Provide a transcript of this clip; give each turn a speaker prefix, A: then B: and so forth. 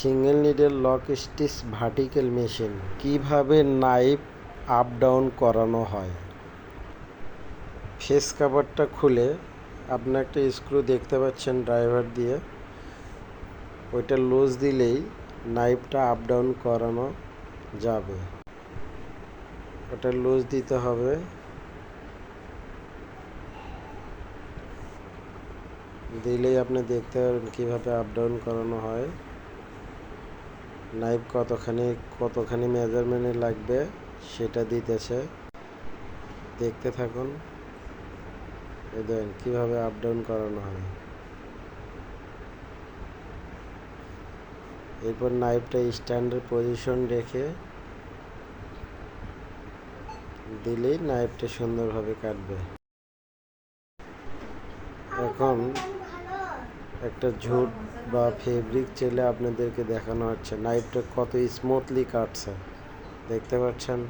A: Single needle lock stitch vertical machine. কীভাবে knife up down করানো হয়? ফেস কাভারটা খুলে আপনি একটা স্ক্রু দেখতে পাচ্ছেন ড্রাইভার দিয়ে। ওইটা লুজ দিলেই নাইফটা আপ ডাউন করানো যাবে। ওটা লুজ দিতে হবে। দিলেই আপনি দেখতে পারবেন কীভাবে আপ ডাউন করানো হয়। নাইফ কতখানি কতখানি মেজারমেন্টে লাগবে সেটা দিতেছে। দেখতে থাকুন। এই দেখেন, কীভাবে আপ ডাউন করানো হয়। এরপর নাইফটা স্ট্যান্ডার্ড পজিশন রেখে দিলেই নাইফটা সুন্দরভাবে কাটবে। এখন একটা ঝুট বা ফেব্রিক চেলে আপনাদেরকে দেখানো হচ্ছে। নাইফটা কত স্মুথলি কাটছে। দেখতে পাচ্ছেন?